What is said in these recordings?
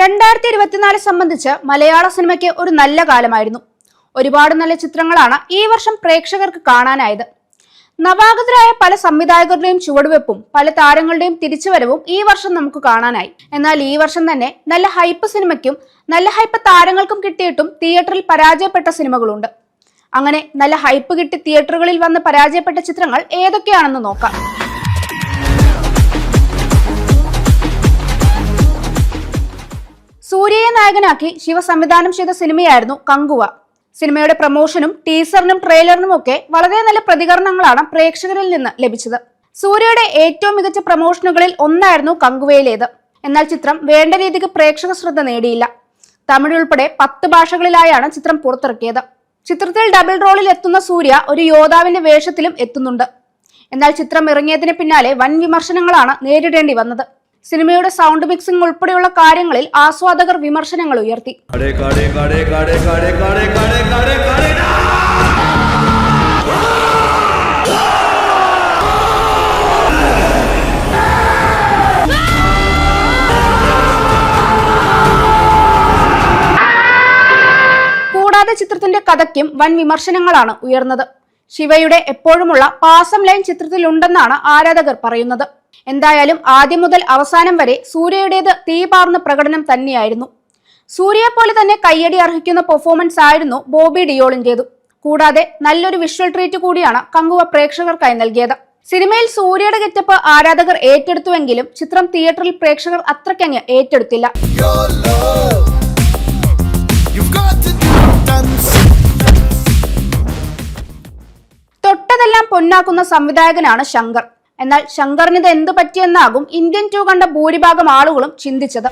രണ്ടായിരത്തി ഇരുപത്തിനാല് സംബന്ധിച്ച് മലയാള സിനിമയ്ക്ക് ഒരു നല്ല കാലമായിരുന്നു. ഒരുപാട് നല്ല ചിത്രങ്ങളാണ് ഈ വർഷം പ്രേക്ഷകർക്ക് കാണാനായത്. നവാഗതരായ പല സംവിധായകരുടെയും ചുവടുവെപ്പും പല താരങ്ങളുടെയും തിരിച്ചുവരവും ഈ വർഷം നമുക്ക് കാണാനായി. എന്നാൽ ഈ വർഷം തന്നെ നല്ല ഹൈപ്പ് സിനിമയ്ക്കും നല്ല ഹൈപ്പ് താരങ്ങൾക്കും കിട്ടിയിട്ടും തിയേറ്ററിൽ പരാജയപ്പെട്ട സിനിമകളുണ്ട്. അങ്ങനെ നല്ല ഹൈപ്പ് കിട്ടി തിയേറ്ററുകളിൽ വന്ന് പരാജയപ്പെട്ട ചിത്രങ്ങൾ ഏതൊക്കെയാണെന്ന് നോക്കാം. നായകനാക്കി ശിവ സംവിധാനം ചെയ്ത സിനിമയായിരുന്നു കങ്കുവ. സിനിമയുടെ പ്രമോഷനും ടീസറിനും ട്രെയിലറിനും ഒക്കെ വളരെ നല്ല പ്രതികരണങ്ങളാണ് പ്രേക്ഷകരിൽ നിന്ന് ലഭിച്ചത്. സൂര്യയുടെ ഏറ്റവും മികച്ച പ്രമോഷനുകളിൽ ഒന്നായിരുന്നു കങ്കുവയിലേത്. എന്നാൽ ചിത്രം വേണ്ട രീതിക്ക് പ്രേക്ഷക ശ്രദ്ധ നേടിയില്ല. തമിഴ് ഉൾപ്പെടെ പത്ത് ഭാഷകളിലായാണ് ചിത്രം പുറത്തിറക്കിയത്. ചിത്രത്തിൽ ഡബിൾ റോളിൽ എത്തുന്ന സൂര്യ ഒരു യോദ്ധാവിന്റെ വേഷത്തിലും എത്തുന്നുണ്ട്. എന്നാൽ ചിത്രം ഇറങ്ങിയതിന് പിന്നാലെ വൻ വിമർശനങ്ങളാണ് നേരിടേണ്ടി വന്നത്. സിനിമയുടെ സൗണ്ട് മിക്സിംഗ് ഉൾപ്പെടെയുള്ള കാര്യങ്ങളിൽ ആസ്വാദകർ വിമർശനങ്ങൾ ഉയർത്തി. കൂടാതെ ചിത്രത്തിന്റെ കഥയ്ക്കും വൻ വിമർശനങ്ങളാണ് ഉയർന്നത്. ശിവയുടെ എപ്പോഴുമുള്ള പാസം ലൈൻ ചിത്രത്തിലുണ്ടെന്നാണ് ആരാധകർ പറയുന്നത്. എന്തായാലും ആദ്യം മുതൽ അവസാനം വരെ സൂര്യയുടേത് തീപാർന്ന പ്രകടനം തന്നെയായിരുന്നു. സൂര്യയെ പോലെ തന്നെ കയ്യടി അർഹിക്കുന്ന പെർഫോമൻസ് ആയിരുന്നു ബോബി ഡിയോളിന്റേതും. കൂടാതെ നല്ലൊരു വിഷ്വൽ ട്രീറ്റ് കൂടിയാണ് കങ്കുവ പ്രേക്ഷകർക്കായി നൽകിയത്. സിനിമയിൽ സൂര്യയുടെ ഗെറ്റപ്പ് ആരാധകർ ഏറ്റെടുത്തുവെങ്കിലും ചിത്രം തിയേറ്ററിൽ പ്രേക്ഷകർ അത്രയ്ക്കങ്ങ് ഏറ്റെടുത്തില്ല. തൊട്ടതെല്ലാം പൊന്നാക്കുന്ന സംവിധായകനാണ് ശങ്കർ. എന്നാൽ ശങ്കറിനിത് എന്ത് പറ്റിയെന്നാകും ഇന്ത്യൻ ടു കണ്ട ഭൂരിഭാഗം ആളുകളും ചിന്തിച്ചത്.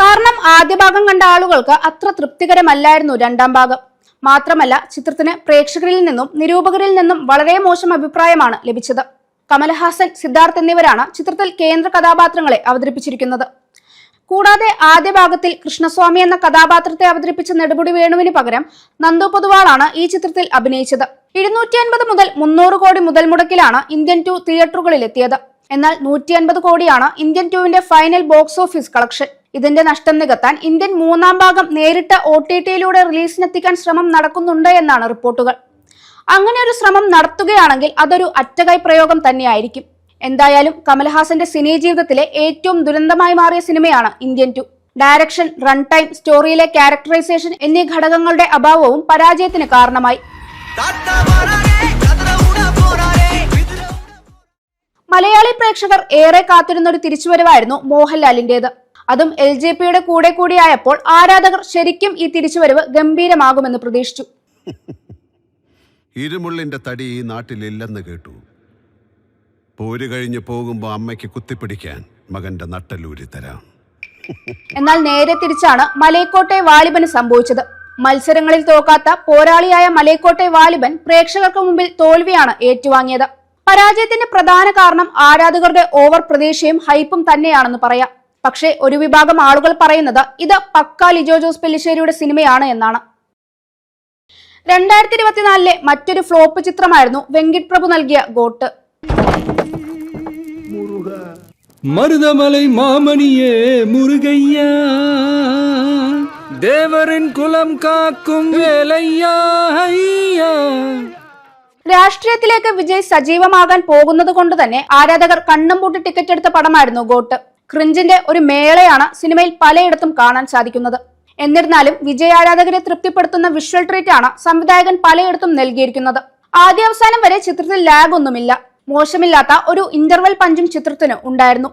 കാരണം ആദ്യ ഭാഗം കണ്ട ആളുകൾക്ക് അത്ര തൃപ്തികരമല്ലായിരുന്നു രണ്ടാം ഭാഗം. മാത്രമല്ല ചിത്രത്തിന് പ്രേക്ഷകരിൽ നിന്നും നിരൂപകരിൽ നിന്നും വളരെ മോശം അഭിപ്രായമാണ് ലഭിച്ചത്. കമൽഹാസൻ സിദ്ധാർത്ഥ് എന്നിവരാണ് ചിത്രത്തിൽ കേന്ദ്ര കഥാപാത്രങ്ങളെ അവതരിപ്പിച്ചിരിക്കുന്നത്. കൂടാതെ ആദ്യ ഭാഗത്തിൽ കൃഷ്ണസ്വാമി എന്ന കഥാപാത്രത്തെ അവതരിപ്പിച്ച നെടുപുടി വേണുവിന് പകരം നന്ദു പൊതുവാളാണ് ഈ ചിത്രത്തിൽ അഭിനയിച്ചത്. ഇരുന്നൂറ്റി അൻപത് മുതൽ മുന്നൂറ് കോടി മുതൽ മുടക്കിലാണ് ഇന്ത്യൻ ടു തിയേറ്ററുകളിൽ എത്തിയത് എന്നാൽ നൂറ്റി അൻപത് കോടിയാണ് ഇന്ത്യൻ ടുവിന്റെ ഫൈനൽ ബോക്സ് ഓഫീസ് കളക്ഷൻ. ഇതിന്റെ നഷ്ടം നികത്താൻ ഇന്ത്യൻ മൂന്നാം ഭാഗം നേരിട്ട് ഒ ടി ടിയിലൂടെ റിലീസിനെത്തിക്കാൻ ശ്രമം നടക്കുന്നുണ്ട് എന്നാണ് റിപ്പോർട്ടുകൾ. അങ്ങനെ ഒരു ശ്രമം നടത്തുകയാണെങ്കിൽ അതൊരു അറ്റകൈ പ്രയോഗം തന്നെയായിരിക്കും. എന്തായാലും കമൽഹാസന്റെ സിനി ജീവിതത്തിലെ ഏറ്റവും ദുരന്തമായി മാറിയ സിനിമയാണ് Indian two. Direction run time സ്റ്റോറിയിലെ characterisation എന്നീ ഘടകങ്ങളുടെ അഭാവവും പരാജയത്തിന് കാരണമായി. മലയാളി പ്രേക്ഷകർ ഏറെ കാത്തിരുന്ന ഒരു തിരിച്ചുവരവായിരുന്നു മോഹൻലാലിന്റേത്. അതും എൽ ജെ പിയുടെ കൂടെ കൂടിയായപ്പോൾ ആരാധകർ ശരിക്കും ഈ തിരിച്ചുവരവ് ഗംഭീരമാകുമെന്ന് പ്രതീക്ഷിച്ചു. ഇരുമുള്ളിന്റെ തടി ഈ നാട്ടിലില്ലെന്ന് കേട്ടു. പോര് കഴിഞ്ഞ് പോകുമ്പോൾ അമ്മയ്ക്ക് കുത്തിപ്പിടിക്കാൻ മകന്റെ നട്ടലൂരി തരാം. എന്നാൽ നേരെ തിരിച്ചാണ് മലയക്കോട്ടെ വാലിബന് സംഭവിച്ചത്. മത്സരങ്ങളിൽ തോക്കാത്ത പോരാളിയായ മലയക്കോട്ടെ വാലിബൻ പ്രേക്ഷകർക്ക് മുമ്പിൽ തോൽവിയാണ് ഏറ്റുവാങ്ങിയത്. പരാജയത്തിന്റെ പ്രധാന കാരണം ആരാധകരുടെ ഓവർ പ്രതീക്ഷയും ഹൈപ്പും തന്നെയാണെന്ന് പറയാം. പക്ഷേ ഒരു വിഭാഗം ആളുകൾ പറയുന്നത് ഇത് പക്ക ലിജോ ജോസ് പെല്ലിശ്ശേരിയുടെ സിനിമയാണ് എന്നാണ്. രണ്ടായിരത്തി ഇരുപത്തിനാലിലെ മറ്റൊരു ഫ്ലോപ്പ് ചിത്രമായിരുന്നു വെങ്കിട്ട് പ്രഭു നൽകിയ ഗോട്ട്. மருதமலை மாமணியே முருகையா தேவரின் குலம் காக்கும் வேலையா ஐயா രാഷ്ട്രീയത്തിലേക്ക് വിജയ് സജീവമാകാൻ പോകുന്നത് കൊണ്ട് തന്നെ ആരാധകർ കണ്ണും പൂട്ടി ടിക്കറ്റ് എടുത്ത പടമായിരുന്നു ഗോട്ട് ക്രിഞ്ചിന്റെ ഒരു മേളയാണ് സിനിമയിൽ പലയിടത്തും കാണാൻ സാധിക്കുന്നത് എന്നിരുന്നാലും വിജയ് ആരാധകരെ തൃപ്തിപ്പെടുത്തുന്ന വിഷ്വൽ ട്രീറ്റ് ആണ് സംവിധായകൻ പലയിടത്തും നൽകിയിരിക്കുന്നത് ആദ്യാവസാനം വരെ ചിത്രത്തിൽ ലാഗ് ഒന്നുമില്ല മോശമില്ലാത്ത ഒരു ഇന്റർവെൽ പഞ്ചും ചിത്രത്തിന് ഉണ്ടായിരുന്നു.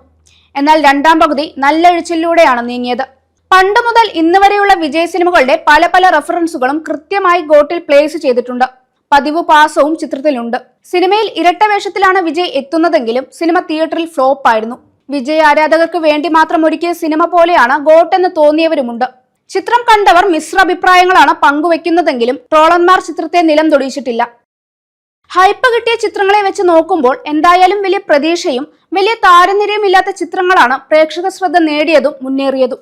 എന്നാൽ രണ്ടാം പകുതി നല്ല എഴുച്ചിലൂടെയാണ് നീങ്ങിയത്. പണ്ട് മുതൽ ഇന്ന് വരെയുള്ള വിജയ സിനിമകളുടെ പല പല റെഫറൻസുകളും കൃത്യമായി ഗോട്ടിൽ പ്ലേസ് ചെയ്തിട്ടുണ്ട്. പതിവ് പാസവും ചിത്രത്തിലുണ്ട്. സിനിമയിൽ ഇരട്ട വേഷത്തിലാണ് വിജയ് എത്തുന്നതെങ്കിലും സിനിമ തിയേറ്ററിൽ ഫ്ലോപ്പ് ആയിരുന്നു. വിജയ് ആരാധകർക്ക് വേണ്ടി മാത്രം ഒരുക്കിയ സിനിമ പോലെയാണ് ഗോട്ട് എന്ന് തോന്നിയവരുമുണ്ട്. ചിത്രം കണ്ടവർ മിശ്ര അഭിപ്രായങ്ങളാണ് പങ്കുവെക്കുന്നതെങ്കിലും ട്രോളന്മാർ ചിത്രത്തെ നിലം തൊടിയിച്ചിട്ടില്ല. ഹൈപ്പ് കിട്ടിയ ചിത്രങ്ങളെ വെച്ച് നോക്കുമ്പോൾ എന്തായാലും വലിയ പ്രതീക്ഷയും വലിയ താരനിരയും ഇല്ലാത്ത ചിത്രങ്ങളാണ് പ്രേക്ഷക ശ്രദ്ധ നേടിയതും മുന്നേറിയതും.